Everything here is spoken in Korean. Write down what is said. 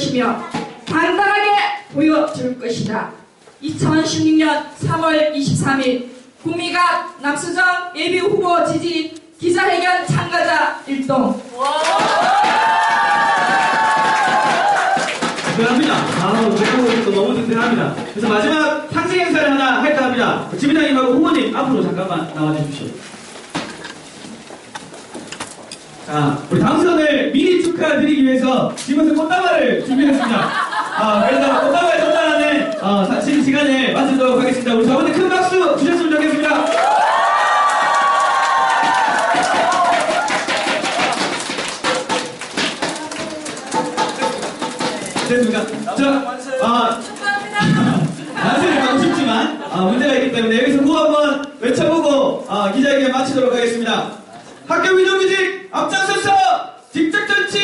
것이며 당당하게 보여줄 것이다. 2016년 3월 23일 구미갑 남수정 예비 후보 지지 기자회견 참가자 일동 든든합니다. 아, 또 너무 든든합니다. 그래서 마지막 상징 행사를 하나 할까 합니다. 지부장님하고 후보님 앞으로 잠깐만 나와 주십시오. 자, 우리 당선을 미리 축하드리기 위해서 집에서 꽃다발을 준비했습니다. 아, 그래서 꽃다발 전달하는 어, 사진 시간을 마치도록 하겠습니다. 우리 저번에 큰 박수 주셨으면 좋겠습니다. 됐습니까? 자, 아, 만세를 하고 싶지만 아, 문제가 있기 때문에 여기서 구 한번 외쳐보고 아, 기자회견 마치도록 하겠습니다. 학교 위조규직 앞장서서 직접 이뤄내